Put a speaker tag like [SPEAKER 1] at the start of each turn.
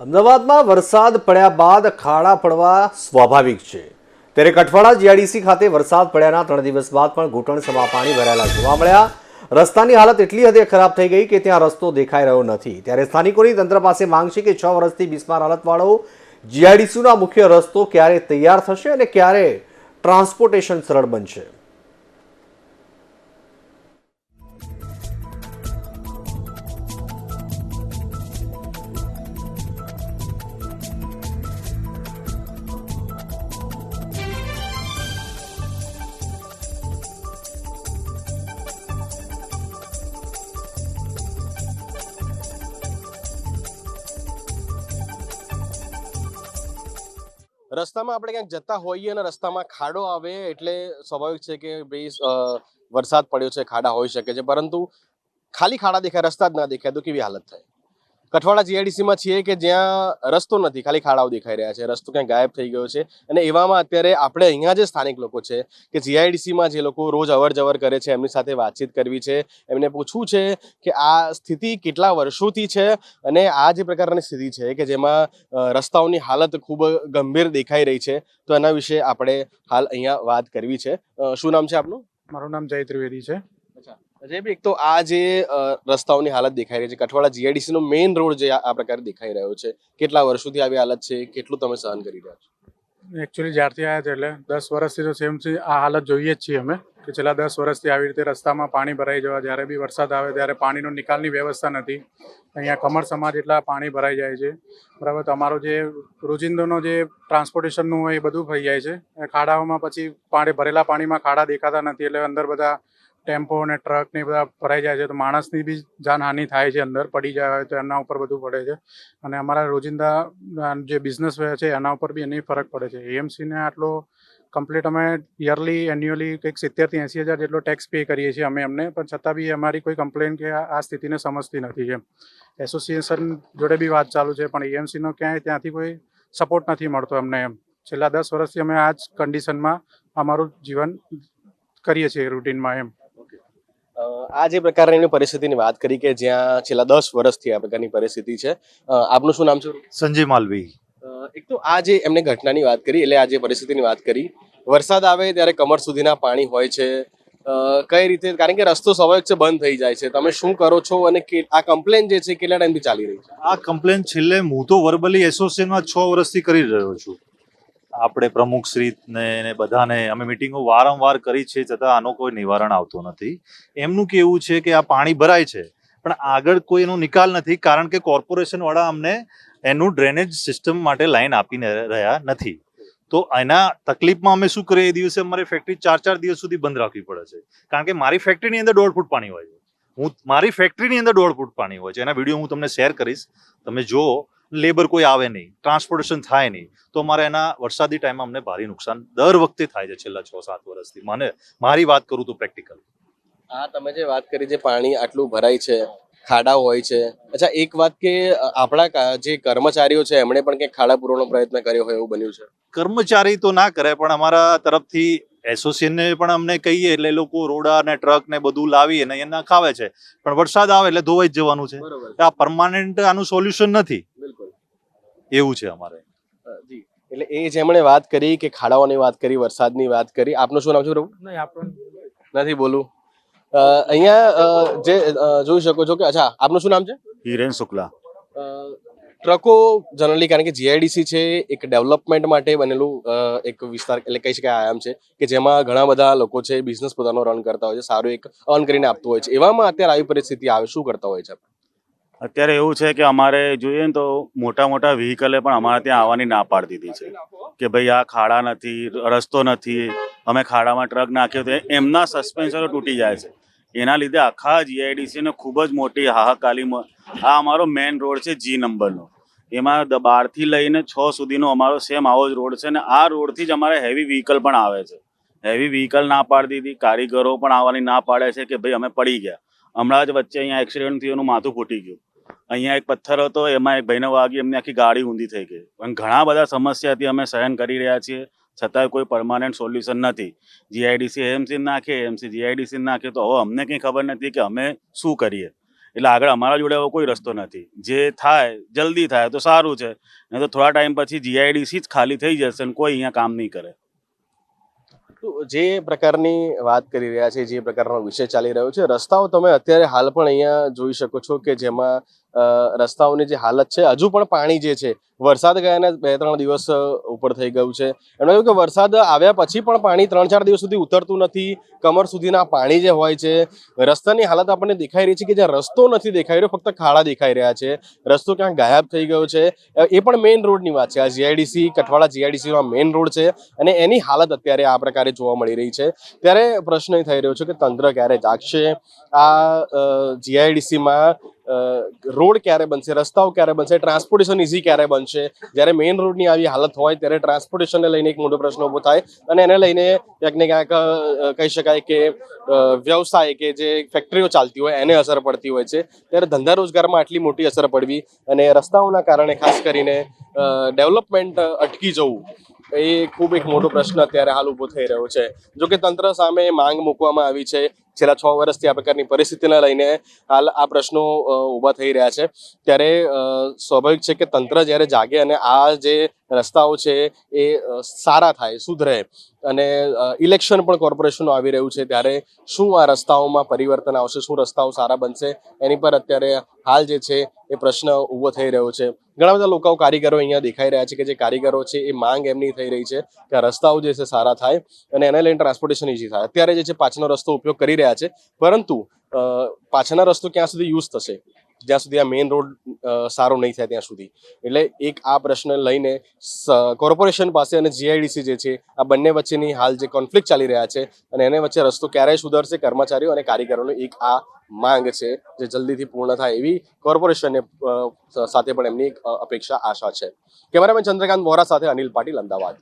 [SPEAKER 1] અમદાવાદમાં વરસાદ પડ્યા બાદ ખાડા પડવા સ્વાભાવિક છે. ત્યારે કઠવાડા જીઆઈડીસી ખાતે વરસાદ પડ્યાના ત્રણ દિવસ બાદ પણ ઘૂંટણ સમા પાણી ભરાયેલા જોવા મળ્યા. રસ્તાની હાલત એટલી હદે ખરાબ થઈ ગઈ કે ત્યાં રસ્તો દેખાઈ રહ્યો નથી. ત્યારે સ્થાનિકોની તંત્ર પાસે માંગ છે કે છ વર્ષથી બિસ્માર હાલતવાળો જીઆઈડીસીનો મુખ્ય રસ્તો ક્યારે તૈયાર થશે અને ક્યારે ટ્રાન્સપોર્ટેશન સરળ બનશે?
[SPEAKER 2] રસ્તામાં આપણે ક્યાંક જતા હોઈએ અને રસ્તામાં ખાડો આવે એટલે સ્વાભાવિક છે કે ભાઈ વરસાદ પડ્યો છે, ખાડા હોઈ શકે છે. પરંતુ ખાલી ખાડા દેખાય, રસ્તા જ ના દેખાય, તો કેવી હાલત થાય? કઠવાડા જીઆઈડીસીમાં છીએ કે જ્યાં રસ્તો નથી, ખાલી ખાડાઓ દેખાઈ રહ્યા છે, રસ્તો ક્યાંય ગાયબ થઈ ગયો છે. અને એવામાં અત્યારે આપણે અહીંયા જે સ્થાનિક લોકો છે, કે જીઆઈડીસીમાં જે લોકો રોજ અવર જવર કરે છે, એમની સાથે વાતચીત કરવી છે, એમને પૂછવું છે કે આ સ્થિતિ કેટલા વર્ષોથી છે અને આ જે પ્રકારની સ્થિતિ છે કે જેમાં રસ્તાઓની હાલત ખૂબ ગંભીર દેખાઈ રહી છે, તો એના વિશે આપણે હાલ અહીંયા વાત કરવી છે. શું નામ છે આપનું?
[SPEAKER 3] મારું નામ જય ત્રિવેદી છે.
[SPEAKER 2] અજયભાઈ એક તો આ જે રસ્તાઓની હાલત દેખાઈ રહી છે, કઠવાડા જીઆઈડીસી નો મેઇન રોડ જે આ પ્રકારે દેખાઈ રહ્યો છે, કેટલા વર્ષોથી આવી હાલત છે, કેટલું તમે સહન કરી રહ્યા છો?
[SPEAKER 3] એકચ્યુઅલી જ્યારથી આવ્યા છે એટલે દસ વર્ષથી તો સેમ છે, આ હાલત જોઈએ જ છીએ અમે, કે છેલ્લા દસ વર્ષથી આવી રીતે રસ્તામાં પાણી ભરાઈ જવા, જ્યારે બી વરસાદ આવે ત્યારે પાણીનો નિકાલની વ્યવસ્થા નથી. અહીંયા કમર સમાજ એટલા પાણી ભરાઈ જાય છે. બરાબર, તમારો જે રોજિંદોનો જે ટ્રાન્સપોર્ટેશનનું હોય એ બધું થઈ જાય છે. ખાડાઓમાં પછી પાણી, ભરેલા પાણીમાં ખાડા દેખાતા નથી, એટલે અંદર બધા ટેમ્પો અને ટ્રક ને બધા ભરાઈ જાય છે, તો માણસની બી જાનહાનિ થાય છે, અંદર પડી જાય તો એના ઉપર બધું પડે છે. અને અમારા રોજિંદા જે બિઝનેસ છે એના ઉપર બી એની ફરક પડે છે. એએમસીને આટલો કમ્પ્લીટ અમે યરલી એન્યુઅલી કંઈક સિત્તેરથી એંસી હજાર જેટલો ટેક્સ પે કરીએ છીએ અમે એમને, પણ છતાં બી અમારી કોઈ કમ્પ્લેન કે આ સ્થિતિને સમજતી નથી એમ. એસોસિએશન જોડે બી વાત ચાલુ છે, પણ એએમસીનો ક્યાંય ત્યાંથી કોઈ સપોર્ટ નથી મળતો અમને એમ. છેલ્લા દસ વર્ષથી અમે આ જ કન્ડિશનમાં અમારું જીવન કરીએ છીએ રૂટીનમાં એમ.
[SPEAKER 2] આ જે પ્રકારની પરિસ્થિતિની વાત કરી કે જ્યાં છેલ્લા દસ વર્ષથી આ પ્રકારની પરિસ્થિતિ છે આપનું શું નામ છે?
[SPEAKER 4] સંજય માલવી.
[SPEAKER 2] એક તો આ જે એમને ઘટનાની વાત કરી એટલે આ જે પરિસ્થિતિની વાત કરી વરસાદ આવે ત્યારે કમર સુધીના પાણી હોય છે કઈ રીતે કારણ કે રસ્તો સ્વાભાવિક છે બંધ થઈ જાય છે. તમે શું કરો છો અને આ કમ્પ્લેન જે છે કેટલા ટાઈમથી ચાલી રહી છે?
[SPEAKER 4] આ કમ્પ્લેન છેલ્લે હું તો વર્બલી એસોસિએશનમાં છ વર્ષથી કરી રહ્યો છું. આપણે પ્રમુખ શ્રી ને બધાને અમે મિટિંગો વારંવાર કરી છે છતાં આનો કોઈ નિવારણ આવતો નથી. એમનું કેવું છે કે આ પાણી ભરાય છે, પણ આગળ કોઈ એનો નિકાલ નથી કારણ કે કોર્પોરેશન વાળા અમને એનું ડ્રેનેજ સિસ્ટમ માટે લાઈન આપીને રહ્યા નથી. તો એના તકલીફમાં અમે શું કરીએ? એ દિવસે અમારી ફેક્ટરી ચાર ચાર દિવસ સુધી બંધ રાખવી પડે છે. કારણ કે મારી ફેક્ટરીની અંદર દોઢ ફૂટ પાણી હોય છે. હું મારી ફેક્ટરીની અંદર દોઢ ફૂટ પાણી હોય છે. એના વીડિયો હું તમને શેર કરીશ. તમે જુઓ લેબર કોઈ આવે નહીં ટ્રાન્સપોર્ટેશન થાય નહીં તો અમારે એના વરસાદી ટાઈમમાં અમને ભારે નુકસાન દર વખતે થાય છે છેલ્લા છ સાત વર્ષથી. મને મારી વાત કરું તો પ્રેક્ટિકલ
[SPEAKER 2] આ તમે જે વાત કરી જે પાણી આટલું ભરાય છે ખાડા હોય છે અચ્છા એક વાત કે આપણા જે કર્મચારીઓ છે એમણે પણ કંઈક ખાડા પૂરવાનો પ્રયત્ન કર્યો હોય એવું બન્યું છે?
[SPEAKER 4] કર્મચારી તો ના કરે પણ અમારા તરફથી એસોસિએશનને પણ અમને કહીએ એટલે લોકો રોડા ને ટ્રક ને બધું લાવી અને એને નખાવે છે. પણ વરસાદ આવે એટલે ધોવાઈ જ જવાનું છે. આ પરમાનન્ટ આનું સોલ્યુશન નથી. એવું છે અમારે.
[SPEAKER 2] જી. એટલે એ જેમણે વાત કરી કે ખાડાઓની વાત કરી વરસાદની વાત કરી આપનું શું નામ છે પ્રભુ?
[SPEAKER 3] નહીં આપણું
[SPEAKER 2] નથી બોલું. અ, અહીંયા અ, જે જોઈ શકો છો કે અચ્છા આપનું શું નામ છે?
[SPEAKER 4] હિરેન શુક્લા.
[SPEAKER 2] અ, ટ્રકો જનરલી કારણ કે જીઆઈડીસી છે એક ડેવલપમેન્ટ માટે બનેલું એક વિસ્તાર એટલે કહી શકાય આયામ છે કે જેમાં ઘણા બધા લોકો છે બિઝનેસ પોતાનો રન કરતા હોય છે સારું એક અર્ન કરીને આપતું હોય છે. એવામાં અત્યારે આવી પરિસ્થિતિ આવે શું કરતા હોય છે
[SPEAKER 5] અત્યારે એવું છે કે અમારે જોઈએ ને તો મોટા મોટા વ્હીકલે પણ અમારે ત્યાં આવવાની ના પાડી દીધી છે. કે ભાઈ આ ખાડા નથી, રસ્તો નથી, અમે ખાડામાં ટ્રક નાખ્યો તો એમના સસ્પેન્શનો તૂટી જાય છે. એના લીધે આખા જીઆઈડીસીને ખૂબ જ મોટી હાહાકાલી આ અમારો મેઇન રોડ છે જી નંબરનો એમાં બારથી લઈને છ સુધીનો અમારો સેમ આવો જ રોડ છે ને આ રોડથી જ અમારે હેવી વ્હીકલ પણ આવે છે. હેવી વ્હીકલ ના પાડી દીધી, કારીગરો પણ આવવાની ના પાડે છે કે ભાઈ અમે પડી ગયા. હમણાં જ વચ્ચે અહીંયા એક્સિડન્ટ થયું, એનું માથું ફૂટી ગયું. અહીંયા એક પથ્થર હતો, એમાં એક ભાઈને વાગી, એમની આખી ગાડી ઊંધી થઈ ગઈ. પણ ઘણા બધા સમસ્યાથી અમે સહન કરી રહ્યા છીએ છતાંય કોઈ પરમાનન્ટ સોલ્યુશન નથી. જીઆઈડીસી એમસી નાખે એમસી જીઆઈડીસી નાખે તો હવે અમને કંઈ ખબર નથી કે અમે શું કરીએ. એટલે આગળ અમારા જોડે એવો કોઈ રસ્તો નથી. જે થાય, જલ્દી થાય, તો સારું છે. નહીં તો થોડા ટાઈમ પછી જીઆઈડીસી જ ખાલી થઈ જશે અને કોઈ અહીંયા કામ નહીં કરે.
[SPEAKER 2] જે પ્રકારની વાત કરી રહ્યા છે, જે પ્રકારનો વિષય ચાલી રહ્યો છે, રસ્તાઓ તમે અત્યારે હાલ પણ અહીંયા જોઈ શકો છો કે જેમાં રસ્તાઓની જે હાલત છે, હજુ પણ પાણી જે છે, વરસાદ ગયાના બે ત્રણ દિવસ ઉપર થઈ ગયું છે. એમણે કહ્યું કે વરસાદ આવ્યા પછી પણ પાણી ત્રણ ચાર દિવસ સુધી ઉતરતું નથી. કમર સુધીના પાણી જે હોય છે, રસ્તાની હાલત આપણને દેખાઈ રહી છે કે જ્યાં રસ્તો નથી દેખાઈ રહ્યો, ફક્ત ખાડા દેખાઈ રહ્યા છે. રસ્તો ક્યાંક ગાયબ થઈ ગયો છે. એ પણ મેઇન રોડની વાત છે. આ જીઆઈડીસી કઠવાડા જીઆઈડીસીમાં મેઇન રોડ છે અને એની હાલત અત્યારે આ પ્રકારે જોવા મળી રહી છે. ત્યારે પ્રશ્ન એ થઈ રહ્યો છે કે તંત્ર ક્યારે જાગશે? આ જીઆઈડીસીમાં રોડ ક્યારે બનશે, રસ્તાઓ ક્યારે બનશે ટ્રાન્સપોર્ટેશન ઇઝી ક્યારે બનશે? જ્યારે મેઇન રોડની આવી હાલત હોય ત્યારે ટ્રાન્સપોર્ટેશનને લઈને એક મોટો પ્રશ્ન ઊભો થાય અને એને લઈને ક્યાંક ને ક્યાંક કહી શકાય કે વ્યવસાય કે જે ફેક્ટરીઓ ચાલતી હોય એને અસર પડતી હોય છે. ત્યારે ધંધા રોજગારમાં આટલી મોટી અસર પડવી અને રસ્તાઓના કારણે ખાસ કરીને ડેવલપમેન્ટ અટકી જવું, એ ખૂબ એક મોટો પ્રશ્ન અત્યારે હાલ ઊભો થઈ રહ્યો છે. જો કે તંત્ર સામે માંગ મૂકવામાં આવી છે છેલ્લા છ વર્ષથી આ પ્રકારની પરિસ્થિતિને લઈને હાલ આ પ્રશ્નો ઊભા થઈ રહ્યા છે. ત્યારે સ્વાભાવિક છે કે તંત્ર જ્યારે જાગે અને આ જે રસ્તાઓ છે એ સારા થાય સુધરે અને ઇલેક્શન પણ કોર્પોરેશનનું આવી રહ્યું છે, ત્યારે શું આ રસ્તાઓમાં પરિવર્તન આવશે, શું રસ્તાઓ સારા બનશે, એની પર અત્યારે હાલ જે છે એ પ્રશ્ન ઊભો થઈ રહ્યો છે. ઘણા બધા લોકો કારીગરો અહીંયા દેખાઈ રહ્યા છે કે જે કારીગરો છે એ માંગ એમની થઈ રહી છે કે રસ્તાઓ જે છે સારા થાય અને એને લઈને ટ્રાન્સપોર્ટેશન ઇઝી થાય. અત્યારે જે છે પાછળનો રસ્તો ઉપયોગ કરી રહ્યા છે. પરંતુ પાછળના રસ્તો ક્યાં સુધી યુઝ થશે? જ્યાં સુધી આ મેઇન રોડ સારો નહીં થાય ત્યાં સુધી. એટલે એક આ પ્રશ્ન લઈને કોર્પોરેશન પાસે અને જીઆઈડીસી જે છે, આ બંને વચ્ચેની હાલ જે કોન્ફ્લિક્ટ ચાલી રહ્યા છે અને એને વચ્ચે રસ્તો ક્યારે સુધરશે, કર્મચારીઓ અને કારીગરોની એક આ માંગ છે જે જલ્દીથી પૂર્ણ થાય એવી કોર્પોરેશનને સાથે પણ એમની એક અપેક્ષા, આશા છે. કેમેરામેન ચંદ્રકાંત વોરા સાથે અનિલ પાટીલ, અમદાવાદ.